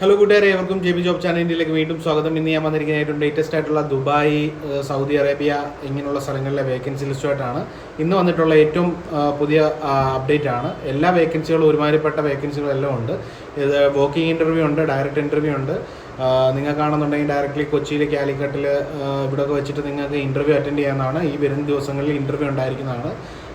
Hello കൂട്ടുകാരെ. ഏവർക്കും J B job ചാനലിലേക്ക് വീണ്ടും സ്വാഗതം. ഇന്ന് ഞാൻ വന്നിരിക്കുന്ന ഏറ്റവും ലേറ്റസ്റ്റ് ആയിട്ടുള്ള ദുബായ് സൗദി അറേബ്യ ഇങ്ങനെയുള്ള സ്ഥലങ്ങളിലെ വേക്കൻസി ലിസ്റ്റുമായിട്ടാണ് ഇന്ന് വന്നിട്ടുള്ള ഏറ്റവും പുതിയ അപ്ഡേറ്റ് ആണ്. എല്ലാ വേക്കൻസികളും ഒരുമാതിരിപ്പെട്ട വേക്കൻസികളെല്ലാം ഉണ്ട്. ഇത് വോക്കിംഗ് ഇന്റർവ്യൂ ഉണ്ട് ഡയറക്റ്റ് ഇന്റർവ്യൂ ഉണ്ട്. നിങ്ങൾ നിങ്ങൾക്കാണെന്നുണ്ടെങ്കിൽ ഡയറക്റ്റ്ലി കൊച്ചിയിൽ കാലിക്കട്ടിൽ ഇവിടെയൊക്കെ വെച്ചിട്ട് നിങ്ങൾക്ക് ഇന്റർവ്യൂ അറ്റൻഡ് ചെയ്യാവുന്നതാണ്. ഈ വരുന്ന ദിവസങ്ങളിൽ ഇന്റർവ്യൂ ഉണ്ടായിരിക്കുന്നതാണ്.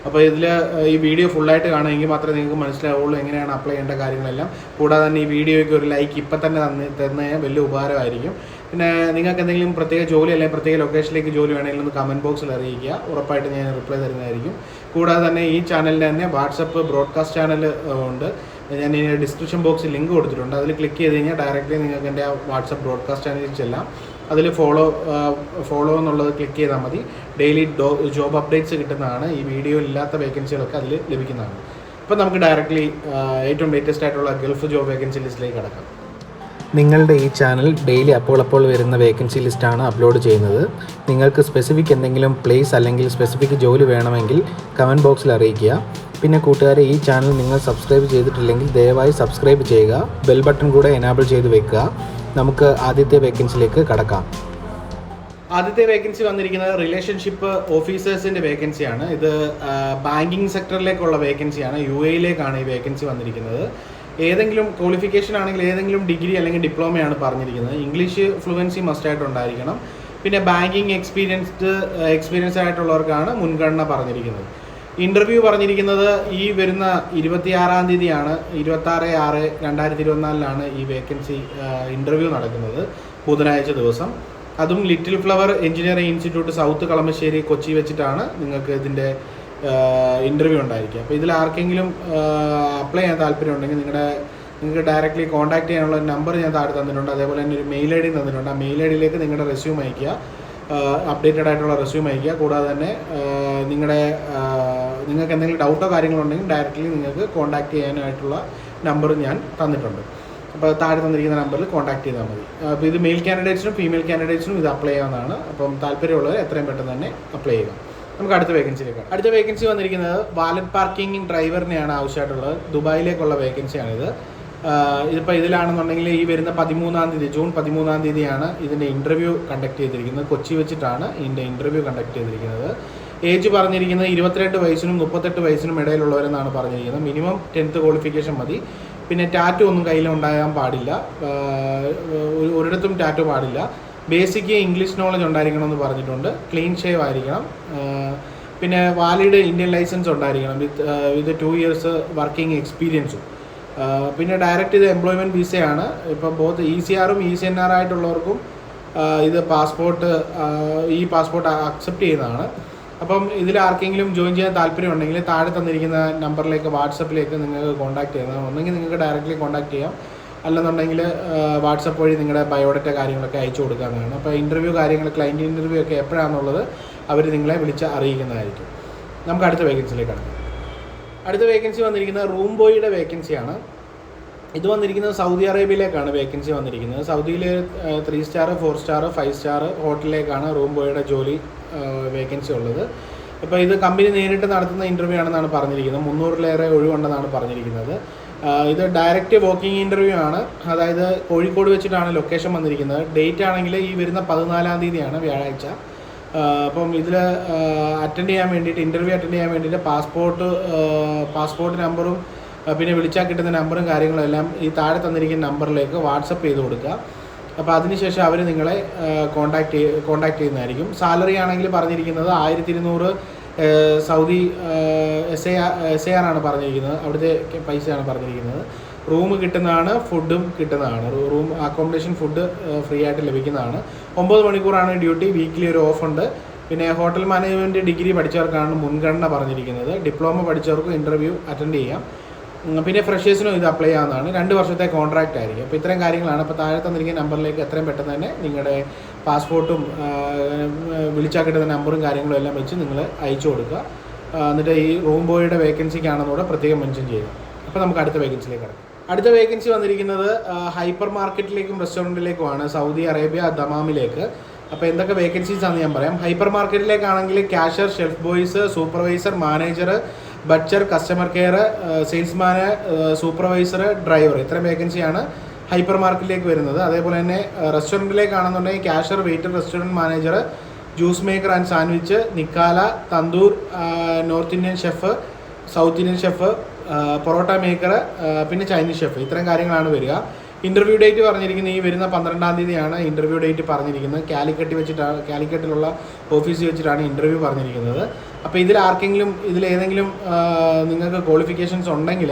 അപ്പോൾ ഇതിൽ ഈ വീഡിയോ ഫുള്ളായിട്ട് കാണുമെങ്കിൽ മാത്രമേ നിങ്ങൾക്ക് മനസ്സിലാവുള്ളൂ എങ്ങനെയാണ് അപ്ലൈ ചെയ്യേണ്ട കാര്യങ്ങളെല്ലാം. കൂടാതെ തന്നെ ഈ വീഡിയോയ്ക്ക് ഒരു ലൈക്ക് ഇപ്പം തന്നെ തന്ന് തന്നു വലിയ ഉപകാരമായിരിക്കും. പിന്നെ നിങ്ങൾക്ക് എന്തെങ്കിലും പ്രത്യേക ജോലി അല്ലെങ്കിൽ പ്രത്യേക ലൊക്കേഷനിലേക്ക് ജോലി വേണമെങ്കിൽ ഒന്ന് കമന്റ് ബോക്സിൽ അറിയിക്കുക. ഉറപ്പായിട്ട് ഞാൻ റിപ്ലൈ തരുന്നതായിരിക്കും. കൂടാതെ തന്നെ ഈ ചാനലിന്റെ തന്നെ വാട്സപ്പ് ബ്രോഡ്കാസ്റ്റ് ചാനൽ ഉണ്ട്. ഞാൻ ഡിസ്ക്രിപ്ഷൻ ബോക്സിൽ ലിങ്ക് കൊടുത്തിട്ടുണ്ട്. അതിൽ ക്ലിക്ക് ചെയ്ത് കഴിഞ്ഞാൽ ഡയറക്റ്റ്ലി നിങ്ങൾക്ക് എന്റെ ആ വാട്സപ്പ് ബ്രോഡ്കാസ്റ്റ് ചാനലിൽ ചെല്ലാം. അതിൽ ഫോളോ ഫോളോ എന്നുള്ളത് ക്ലിക്ക് ചെയ്താൽ മതി. ഡെയിലി ജോബ് അപ്ഡേറ്റ്സ് കിട്ടുന്നതാണ്. ഈ വീഡിയോ ഇല്ലാത്ത വേക്കൻസികളൊക്കെ അതിൽ ലഭിക്കുന്നതാണ്. അപ്പോൾ നമുക്ക് ഡയറക്റ്റ്ലി ഏറ്റവും ലേറ്റസ്റ്റ് ആയിട്ടുള്ള ഗൾഫ് ജോബ് വേക്കൻസി ലിസ്റ്റിലേക്ക് കടക്കാം. നിങ്ങളുടെ ഈ ചാനൽ ഡെയിലി അപ്പോൾ അപ്പോൾ വരുന്ന വേക്കൻസി ലിസ്റ്റാണ് അപ്ലോഡ് ചെയ്യുന്നത്. നിങ്ങൾക്ക് സ്പെസിഫിക് എന്തെങ്കിലും പ്ലേസ് അല്ലെങ്കിൽ സ്പെസിഫിക് ജോലി വേണമെങ്കിൽ കമന്റ് ബോക്സിൽ അറിയിക്കുക. പിന്നെ കൂട്ടുകാരെ ഈ ചാനൽ നിങ്ങൾ സബ്സ്ക്രൈബ് ചെയ്തിട്ടില്ലെങ്കിൽ ദയവായി സബ്സ്ക്രൈബ് ചെയ്യുക. ബെൽ ബട്ടൺ കൂടെ എനാബിൾ ചെയ്ത് വെക്കുക. നമുക്ക് ആദ്യത്തെ വേക്കൻസിയിലേക്ക് കടക്കാം. ആദ്യത്തെ വേക്കൻസി വന്നിരിക്കുന്നത് റിലേഷൻഷിപ്പ് ഓഫീസേഴ്സിന്റെ വേക്കൻസിയാണ് ഇത് ബാങ്കിങ് സെക്ടറിലേക്കുള്ള വേക്കൻസിയാണ് യു എയിലേക്കാണ് ഈ വേക്കൻസി വന്നിരിക്കുന്നത്. ഏതെങ്കിലും ക്വാളിഫിക്കേഷൻ ആണെങ്കിൽ ഏതെങ്കിലും ഡിഗ്രി അല്ലെങ്കിൽ ഡിപ്ലോമയാണ് പറഞ്ഞിരിക്കുന്നത്. ഇംഗ്ലീഷ് ഫ്ലുവൻസി മസ്റ്റായിട്ട് ഉണ്ടായിരിക്കണം. പിന്നെ ബാങ്കിങ് എക്സ്പീരിയൻസ്ഡ് എക്സ്പീരിയൻസ് ആയിട്ടുള്ളവർക്കാണ് മുൻഗണന പറഞ്ഞിരിക്കുന്നത്. ഇന്റർവ്യൂ പറഞ്ഞിരിക്കുന്നത് ഈ വരുന്ന ഇരുപത്തിയാറാം തീയതിയാണ്. ഇരുപത്താറ് ആറ് രണ്ടായിരത്തി ഇരുപത്തിനാലിലാണ് ഈ വേക്കൻസി ഇന്റർവ്യൂ നടക്കുന്നത് ബുധനാഴ്ച ദിവസം. അതും Little Flower engineering institute south Kalamassery Kochi വെച്ചിട്ടാണ് നിങ്ങൾക്ക് ഇതിന്റെ ഇന്റർവ്യൂ ഉണ്ടായിരിക്കുക. അപ്പോൾ ഇതിൽ ആർക്കെങ്കിലും അപ്ലൈ ചെയ്യാൻ താല്പര്യം ഉണ്ടെങ്കിൽ നിങ്ങളുടെ നിങ്ങൾക്ക് ഡയറക്റ്റ്ലി കോൺടാക്ട് ചെയ്യാനുള്ള നമ്പർ ഞാൻ താഴെ തന്നിട്ടുണ്ട്. അതേപോലെ തന്നെ ഒരു മെയിൽ ഐ ഡി തന്നിട്ടുണ്ട്. ആ മെയിൽ ഐ ഡിയിലേക്ക് നിങ്ങളുടെ റെസ്യൂം അയയ്ക്കുക. അപ്ഡേറ്റഡ് ആയിട്ടുള്ള റെസ്യൂം അയയ്ക്കുക. കൂടാതെ തന്നെ നിങ്ങളുടെ നിങ്ങൾക്ക് എന്തെങ്കിലും ഡൗട്ടോ കാര്യങ്ങളോ ഉണ്ടെങ്കിൽ ഡയറക്റ്റ്ലി നിങ്ങൾക്ക് കോൺടാക്ട് ചെയ്യാനായിട്ടുള്ള നമ്പർ ഞാൻ തന്നിട്ടുണ്ട്. അപ്പോൾ താഴെ തന്നിരിക്കുന്ന നമ്പറിൽ കോൺടാക്ട് ചെയ്താൽ മതി. അപ്പോൾ ഇത് മെയിൽ കാൻഡിഡേറ്റ്സിനും ഫീമെയിൽ കാൻഡിഡേറ്റ്സിനും ഇത് അപ്ലൈ ചെയ്യാവുന്നതാണ്. അപ്പം താല്പര്യമുള്ളവർ എത്രയും പെട്ടെന്ന് തന്നെ അപ്ലൈ ചെയ്യുക. നമുക്ക് അടുത്ത വേക്കൻസിയിലേക്ക് അടുത്ത വേക്കൻസി വന്നിരിക്കുന്നത് വാലറ്റ് പാർക്കിംഗ് ഡ്രൈവറിനെയാണ് ആവശ്യമായിട്ടുള്ളത്. ദുബായിലേക്കുള്ള വേക്കൻസിയാണിത് ഇതിപ്പോൾ ഇതിലാണെന്നുണ്ടെങ്കിൽ ഈ വരുന്ന പതിമൂന്നാം തീയതി ജൂൺ പതിമൂന്നാം തീയതിയാണ് ഇതിന്റെ ഇന്റർവ്യൂ കണ്ടക്ട് ചെയ്തിരിക്കുന്നത്. കൊച്ചി വെച്ചിട്ടാണ് ഇതിന്റെ ഇന്റർവ്യൂ കണ്ടക്ട് ചെയ്തിരിക്കുന്നത്. ഏജ് പറഞ്ഞിരിക്കുന്നത് ഇരുപത്തിരണ്ട് വയസ്സിനും മുപ്പത്തെട്ട് വയസ്സിനും ഇടയിലുള്ളവരെന്നാണ് പറഞ്ഞിരിക്കുന്നത്. മിനിമം ടെൻത്ത് ക്വാളിഫിക്കേഷൻ മതി. പിന്നെ ടാറ്റു ഒന്നും കയ്യിൽ ഉണ്ടാകാൻ പാടില്ല. ഒരു- ഒരിടത്തും ടാറ്റു പാടില്ല. ബേസിക് ഇംഗ്ലീഷ് നോളജ് ഉണ്ടായിരിക്കണം എന്ന് പറഞ്ഞിട്ടുണ്ട്. ക്ലീൻ ഷേവ് ആയിരിക്കണം. പിന്നെ വാലിഡ് ഇന്ത്യൻ ലൈസൻസ് ഉണ്ടായിരിക്കണം. With with two years working എക്സ്പീരിയൻസും. പിന്നെ ഡയറക്റ്റ് ഇത് എംപ്ലോയ്മെന്റ് വിസയാണ്. ഇപ്പം ബോത്ത് ഇ സി ആറും ഇ സി എൻ ആർ ആയിട്ടുള്ളവർക്കും ഇത് പാസ്പോർട്ട് ഈ പാസ്പോർട്ട് അക്സെപ്റ്റ് ചെയ്യുന്നതാണ്. അപ്പം ഇതിൽ ആർക്കെങ്കിലും ജോയിൻ ചെയ്യാൻ താല്പര്യം ഉണ്ടെങ്കിൽ താഴെ തന്നിരിക്കുന്ന നമ്പറിലേക്ക് വാട്സപ്പിലേക്ക് നിങ്ങൾക്ക് കോൺടാക്ട് ചെയ്യാം. ഒന്നെങ്കിൽ നിങ്ങൾക്ക് ഡയറക്റ്റ്ലി കോൺടാക്ട് ചെയ്യാം. അല്ലെന്നുണ്ടെങ്കിൽ വാട്സപ്പ് വഴി നിങ്ങളുടെ ബയോഡേറ്റ കാര്യങ്ങളൊക്കെ അയച്ചു കൊടുക്കാവുന്നതാണ് അപ്പോൾ ഇന്റർവ്യൂ കാര്യങ്ങൾ ക്ലയന്റ് ഇന്റർവ്യൂ ഒക്കെ എപ്പോഴാണെന്നുള്ളത് അവർ നിങ്ങളെ വിളിച്ച് അറിയിക്കുന്നതായിരിക്കും. നമുക്ക് അടുത്ത വേക്കൻസിയിലേക്ക് കടക്കാം. അടുത്ത വേക്കൻസി വന്നിരിക്കുന്നത് റൂം ബോയിയുടെ വേക്കൻസിയാണ് ഇത് വന്നിരിക്കുന്നത് സൗദി അറേബ്യയിലേക്കാണ് വേക്കൻസി വന്നിരിക്കുന്നത്. സൗദിയിൽ three star four star five star ഹോട്ടലിലേക്കാണ് room ബോയുടെ ജോലി വേക്കൻസി ഉള്ളത്. ഇപ്പോൾ ഇത് കമ്പനി നേരിട്ട് നടത്തുന്ന ഇന്റർവ്യൂ ആണെന്നാണ് പറഞ്ഞിരിക്കുന്നത്. മുന്നൂറിലേറെ ഒഴിവുണ്ടെന്നാണ് പറഞ്ഞിരിക്കുന്നത്. ഇത് ഡയറക്റ്റ് വോക്കിംഗ് ഇന്റർവ്യൂ ആണ്. അതായത് കോഴിക്കോട് വെച്ചിട്ടാണ് ലൊക്കേഷൻ വന്നിരിക്കുന്നത്. ഡേറ്റ് ആണെങ്കിൽ ഈ വരുന്ന പതിനാലാം തീയതിയാണ് വ്യാഴാഴ്ച. അപ്പം ഇതിൽ അറ്റൻഡ് ചെയ്യാൻ വേണ്ടിയിട്ട് ഇന്റർവ്യൂ അറ്റൻഡ് ചെയ്യാൻ വേണ്ടിയിട്ട് പാസ്പോർട്ട് പാസ്പോർട്ട് നമ്പറും പിന്നെ വിളിച്ചാൽ കിട്ടുന്ന നമ്പറും കാര്യങ്ങളും എല്ലാം ഈ താഴെ തന്നിരിക്കുന്ന നമ്പറിലേക്ക് വാട്സപ്പ് ചെയ്ത് കൊടുക്കുക. അപ്പോൾ അതിനുശേഷം അവർ നിങ്ങളെ കോൺടാക്ട് കോൺടാക്ട് ചെയ്യുന്നതായിരിക്കും. സാലറി ആണെങ്കിൽ പറഞ്ഞിരിക്കുന്നത് ആയിരത്തി ഇരുന്നൂറ് Saudi S A S A R ആണ് പറഞ്ഞിരിക്കുന്നത്. അവിടുത്തെ പൈസയാണ് പറഞ്ഞിരിക്കുന്നത്. റൂം കിട്ടുന്നതാണ് ഫുഡും കിട്ടുന്നതാണ്. റൂം അക്കോമഡേഷൻ ഫുഡ് ഫ്രീ ആയിട്ട് ലഭിക്കുന്നതാണ്. ഒമ്പത് മണിക്കൂറാണ് ഡ്യൂട്ടി വീക്കിലി ഒരു ഓഫ് ഉണ്ട് പിന്നെ ഹോട്ടൽ മാനേജ്മെന്റ് ഡിഗ്രി പഠിച്ചവർക്കാണ് മുൻഗണന പറഞ്ഞിരിക്കുന്നത്. ഡിപ്ലോമ പഠിച്ചവർക്കും ഇന്റർവ്യൂ അറ്റൻഡ് ചെയ്യാം. പിന്നെ ഫ്രഷേഴ്സിനും ഇത് അപ്ലൈ ചെയ്യാവുന്നതാണ്. രണ്ട് വർഷത്തെ കോൺട്രാക്റ്റ് ആയിരിക്കും. അപ്പോൾ ഇത്രയും കാര്യങ്ങളാണ്. അപ്പോൾ താഴെ തന്നിരിക്കുന്ന നമ്പറിലേക്ക് എത്രയും പെട്ടെന്ന് തന്നെ നിങ്ങളുടെ പാസ്പോർട്ടും വിളിച്ചാൽ കിട്ടുന്ന നമ്പറും കാര്യങ്ങളും എല്ലാം വെച്ച് നിങ്ങൾ അയച്ചു കൊടുക്കുക. എന്നിട്ട് ഈ റൂം ബോയുടെ വേക്കൻസിക്കാണെന്നൂടെ പ്രത്യേകം മെൻഷൻ ചെയ്യുക. അപ്പോൾ നമുക്ക് അടുത്ത വേക്കൻസിയിലേക്ക് കിടക്കാം. അടുത്ത വേക്കൻസി വന്നിരിക്കുന്നത് ഹൈപ്പർ മാർക്കറ്റിലേക്കും റെസ്റ്റോറന്റിലേക്കുമാണ് സൗദി അറേബ്യ ദമാമിലേക്ക്. അപ്പോൾ എന്തൊക്കെ വേക്കൻസീസ് ആണെന്ന് ഞാൻ പറയാം. Hyper മാർക്കറ്റിലേക്കാണെങ്കിൽ cashier chef boys supervisor manager butcher customer care സെയിൽസ്മാന് supervisor driver ഇത്രയും വേക്കൻസിയാണ് ഹൈപ്പർ മാർക്കറ്റിലേക്ക് വരുന്നത്. അതേപോലെ തന്നെ റെസ്റ്റോറന്റിലേക്കാണെന്നുണ്ടെങ്കിൽ cashier waiter restaurant manager juice maker and sandwich നിക്കാല tandoor north Indian chef south Indian chef porotta maker പിന്നെ ചൈനീസ് ഷെഫ് ഇത്തരം കാര്യങ്ങളാണ് വരിക. ഇന്റർവ്യൂ ഡേറ്റ് പറഞ്ഞിരിക്കുന്നത് ഈ വരുന്ന പന്ത്രണ്ടാം തീയതിയാണ് ഇന്റർവ്യൂ ഡേറ്റ് പറഞ്ഞിരിക്കുന്നത്. കാലിക്കറ്റ് വെച്ചിട്ടാണ് കാലിക്കറ്റിലുള്ള ഓഫീസിൽ വെച്ചിട്ടാണ് ഇന്റർവ്യൂ പറഞ്ഞിരിക്കുന്നത്. അപ്പോൾ ഇതിൽ ആർക്കെങ്കിലും ഇതിൽ ഏതെങ്കിലും നിങ്ങൾക്ക് ക്വാളിഫിക്കേഷൻസ് ഉണ്ടെങ്കിൽ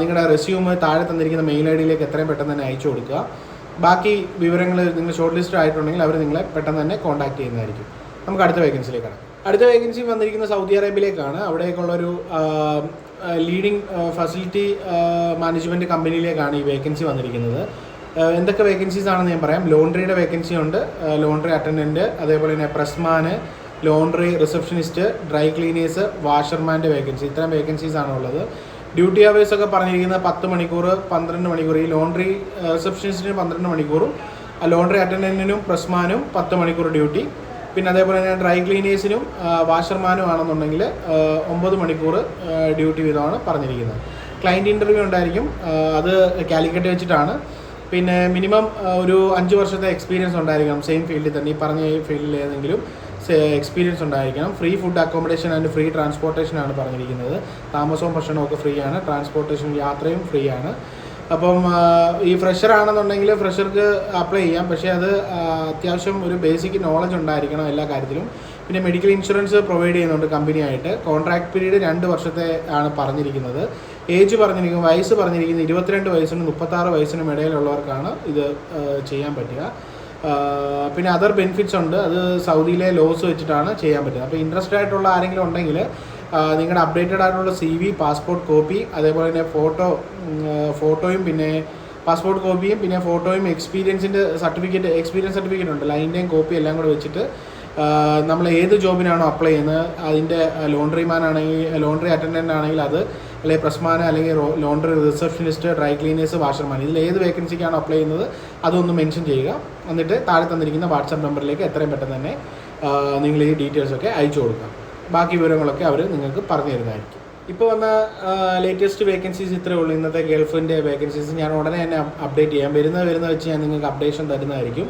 നിങ്ങളുടെ റെസ്യൂമ് താഴെ തന്നിരിക്കുന്ന മെയിൽ ഐ ഡിയിലേക്ക് എത്രയും പെട്ടെന്ന് തന്നെ അയച്ചു കൊടുക്കുക. ബാക്കി വിവരങ്ങൾ നിങ്ങൾ ഷോർട്ട് ലിസ്റ്റ് ആയിട്ടുണ്ടെങ്കിൽ അവർ നിങ്ങളെ പെട്ടെന്ന് തന്നെ കോൺടാക്ട് ചെയ്യുന്നതായിരിക്കും. നമുക്ക് അടുത്ത വേക്കൻസിയിലേക്കാണ് അടുത്ത വേക്കൻസി വന്നിരിക്കുന്ന സൗദി അറേബ്യയിലേക്കാണ്. അവിടേക്കുള്ളൊരു ലീഡിംഗ് ഫെസിലിറ്റി മാനേജ്മെന്റ് കമ്പനിയിലേക്കാണ് ഈ വേക്കൻസി വന്നിരിക്കുന്നത്. എന്തൊക്കെ വേക്കൻസീസ് ആണെന്ന് ഞാൻ പറയാം. ലോണ്ടറിയുടെ വേക്കൻസി ഉണ്ട്. ലോണ്ടറി അറ്റൻഡന്റ് അതേപോലെ തന്നെ പ്രസ്മാന് ലോണ്ട്രി റിസപ്ഷനിസ്റ്റ് ഡ്രൈ ക്ലീനേഴ്സ് വാഷർമാന്റെ വേക്കൻസി ഇത്തരം വേക്കൻസീസ് ആണുള്ളത് ഡ്യൂട്ടി അവേഴ്സ് ഒക്കെ പറഞ്ഞിരിക്കുന്നത് പത്ത് മണിക്കൂർ പന്ത്രണ്ട് മണിക്കൂർ ഈ ലോണ്ട്രി റിസപ്ഷനിസ്റ്റിന് പന്ത്രണ്ട് മണിക്കൂറും ലോണ്ട്രി അറ്റൻഡന്റിനും പ്രസ്മാനും പത്ത് മണിക്കൂർ ഡ്യൂട്ടി പിന്നെ അതേപോലെ തന്നെ ഡ്രൈ ക്ലീനേഴ്സിനും വാഷർമാനും ആണെന്നുണ്ടെങ്കിൽ ഒമ്പത് മണിക്കൂർ ഡ്യൂട്ടി വീതമാണ് പറഞ്ഞിരിക്കുന്നത്. ക്ലയന്റ് ഇന്റർവ്യൂ ഉണ്ടായിരിക്കും. അത് കാലിക്കറ്റ് വെച്ചിട്ടാണ്. പിന്നെ മിനിമം ഒരു അഞ്ച് വർഷത്തെ എക്സ്പീരിയൻസ് ഉണ്ടായിരിക്കണം. സെയിം ഫീൽഡിൽ തന്നെ. ഈ പറഞ്ഞ ഈ ഫീൽഡിൽ ഏതെങ്കിലും എക്സ്പീരിയൻസ് ഉണ്ടായിരിക്കണം. Free food accommodation and free transportation ആണ് പറഞ്ഞിരിക്കുന്നത്. താമസവും ഭക്ഷണവും ഒക്കെ ഫ്രീ ആണ്. ട്രാൻസ്പോർട്ടേഷൻ യാത്രയും ഫ്രീ ആണ്. അപ്പം ഈ ഫ്രഷർ ആണെന്നുണ്ടെങ്കിൽ ഫ്രഷർക്ക് അപ്ലൈ ചെയ്യാം. പക്ഷേ അത് അത്യാവശ്യം ഒരു ബേസിക് നോളജ് ഉണ്ടായിരിക്കണം എല്ലാ കാര്യത്തിലും. പിന്നെ മെഡിക്കൽ ഇൻഷുറൻസ് പ്രൊവൈഡ് ചെയ്യുന്നുണ്ട് കമ്പനിയായിട്ട് കോൺട്രാക്ട് പീരീഡ് രണ്ട് വർഷത്തെ ആണ് പറഞ്ഞിരിക്കുന്നത്. ഏജ് പറഞ്ഞിരിക്കും വയസ്സ് പറഞ്ഞിരിക്കുന്നത് ഇരുപത്തിരണ്ട് വയസ്സിനും മുപ്പത്താറ് വയസ്സിനും ഇടയിലുള്ളവർക്കാണ് ഇത് ചെയ്യാൻ പറ്റുക. പിന്നെ അതർ ബെനിഫിറ്റ്സ് ഉണ്ട്. അത് സൗദിയിലെ ലോസ് വെച്ചിട്ടാണ് ചെയ്യാൻ പറ്റുന്നത്. അപ്പോൾ ഇൻട്രസ്റ്റഡ് ആയിട്ടുള്ള ആരെങ്കിലും ഉണ്ടെങ്കിൽ നിങ്ങളുടെ അപ്ഡേറ്റഡ് ആയിട്ടുള്ള സി വി പാസ്പോർട്ട് കോപ്പി അതേപോലെ തന്നെ ഫോട്ടോ ഫോട്ടോയും പിന്നെ പാസ്പോർട്ട് കോപ്പിയും പിന്നെ ഫോട്ടോയും എക്സ്പീരിയൻസിന്റെ സർട്ടിഫിക്കറ്റ് എക്സ്പീരിയൻസ് സർട്ടിഫിക്കറ്റ് ഉണ്ട്. ലൈന്റെയും കോപ്പി എല്ലാം കൂടെ വെച്ചിട്ട് നമ്മൾ ഏത് ജോബിനാണോ അപ്ലൈ ചെയ്യുന്നത് അതിന്റെ ലോണ്ട്രിമാൻ ആണെങ്കിൽ ലോണ്ടറി അറ്റൻഡന്റ് ആണെങ്കിൽ അത് അല്ലെങ്കിൽ പ്രസ്മാന അല്ലെങ്കിൽ laundry receptionist dry cleaners washerman ഇതിൽ ഏത് വേക്കൻസിക്കാണ് അപ്ലൈ ചെയ്യുന്നത് അതൊന്ന് മെൻഷൻ ചെയ്യുക. എന്നിട്ട് താഴെ തന്നിരിക്കുന്ന വാട്സാപ്പ് നമ്പറിലേക്ക് എത്രയും പെട്ടെന്ന് തന്നെ നിങ്ങൾ ഈ ഡീറ്റെയിൽസൊക്കെ അയച്ചു കൊടുക്കുക. ബാക്കി വിവരങ്ങളൊക്കെ അവർ നിങ്ങൾക്ക് പറഞ്ഞു തരുന്നതായിരിക്കും. ഇപ്പോൾ വന്ന ലേറ്റസ്റ്റ് വേക്കൻസീസ് ഇത്രയേ ഉള്ളൂ. ഇന്നത്തെ ഗൾഫിന്റെ വേക്കൻസീസ് ഞാൻ ഉടനെ തന്നെ അപ്ഡേറ്റ് ചെയ്യാം. വരുന്ന വരുന്ന വെച്ച് ഞാൻ നിങ്ങൾക്ക് അപ്ഡേഷൻ തരുന്നതായിരിക്കും.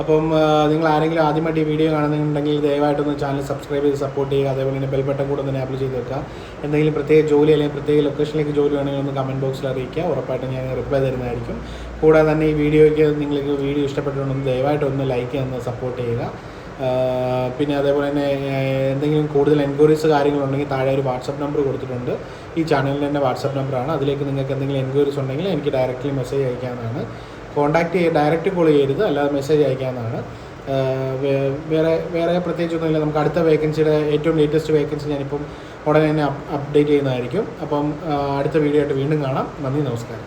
അപ്പം നിങ്ങൾ ആരെങ്കിലും ആദ്യമായിട്ട് ഈ വീഡിയോ കാണുന്നുണ്ടെങ്കിൽ ദയവായിട്ടൊന്ന് ചാനൽ സബ്സ്ക്രൈബ് ചെയ്ത് സപ്പോർട്ട് ചെയ്യുക. അതേപോലെ തന്നെ ബെൽബട്ടൺ കൂടെ ഒന്ന് ആപ്പിൾ ചെയ്ത് വെക്കുക. എന്തെങ്കിലും പ്രത്യേക ജോലി അല്ലെങ്കിൽ പ്രത്യേക ലൊക്കേഷനിലേക്ക് ജോലി വേണമെങ്കിൽ ഒന്ന് കമന്റ് ബോക്സിൽ അറിയിക്കുക. ഉറപ്പായിട്ടും ഞാൻ റിപ്ലൈ തരുന്നതായിരിക്കും. കൂടാതെ തന്നെ ഈ വീഡിയോയ്ക്ക് നിങ്ങൾക്ക് വീഡിയോ ഇഷ്ടപ്പെട്ടിട്ടുണ്ടെങ്കിൽ ദയവായിട്ടൊന്ന് ലൈക്ക് ചെയ്യുന്ന സപ്പോർട്ട് ചെയ്യുക പിന്നെ അതേപോലെ തന്നെ എന്തെങ്കിലും കൂടുതൽ എൻക്വയറീസ് കാര്യങ്ങളുണ്ടെങ്കിൽ താഴെ ഒരു വാട്സപ്പ് നമ്പർ കൊടുത്തിട്ടുണ്ട്. ഈ ചാനലിന്റെ തന്നെ വാട്സപ്പ് നമ്പറാണ് അതിലേക്ക് നിങ്ങൾക്ക് എന്തെങ്കിലും എൻക്വയറീസ് ഉണ്ടെങ്കിൽ എനിക്ക് ഡയറക്റ്റ്ലി മെസ്സേജ് അയക്കാവുന്നതാണ്. കോൺടാക്ട് ചെയ്യുക ഡയറക്റ്റ് കോൾ ചെയ്യരുത്. അല്ലാതെ മെസ്സേജ് അയക്കാമെന്നാണ് വേറെ വേറെ പ്രത്യേകിച്ചൊന്നുമില്ല. നമുക്ക് അടുത്ത വേക്കൻസിയുടെ ഏറ്റവും ലേറ്റസ്റ്റ് വേക്കൻസി ഞാനിപ്പം ഉടനെ തന്നെ അപ്ഡേറ്റ് ചെയ്യുന്നതായിരിക്കും. അപ്പം അടുത്ത വീഡിയോ ആയിട്ട് വീണ്ടും കാണാം. നന്ദി നമസ്കാരം.